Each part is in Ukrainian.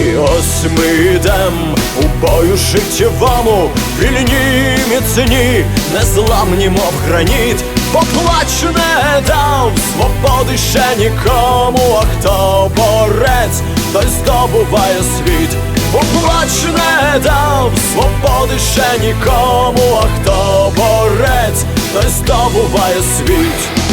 І ось ми йдем у бою життєвому, вільні міцні, незламні, мов граніт, поплач не дав свободи ще нікому, а хто борець, той здобуває світ, поплач не дав свободи ще нікому, а хто борець, той здобуває світ,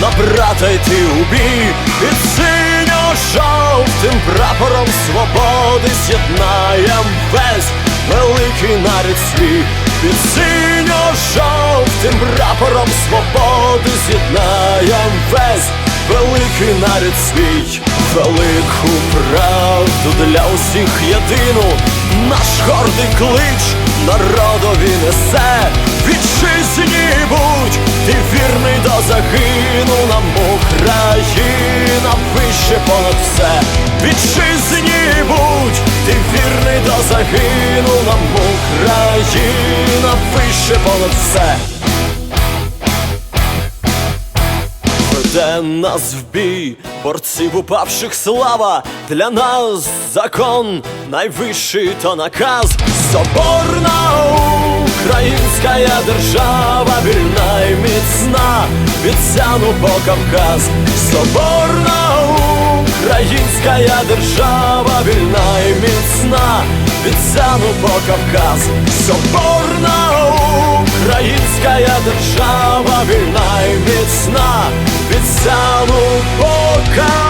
на брата йти у бій. Під синьо-жовтим прапором свободи з'єднаєм весь великий нарід свій. Під синьо-жовтим прапором свободи з'єднаєм весь великий нарід свій. Велику правду для усіх єдину. Наш гордий клич народові несе вірний до загину Нам Україна. Вище понад все. Вітчизні будь, ти вірний до загину Нам Україна. Вище понад все. Веде нас в бій, борців упавших слава, для нас закон найвищий то наказ, соборна українська держава, вільна і міцна, від по Кавказ, соборна українська держава, вільна і міцна, від по Кавказ, соборна українська держава, вільна і міцна, від Сяну по Кавказ.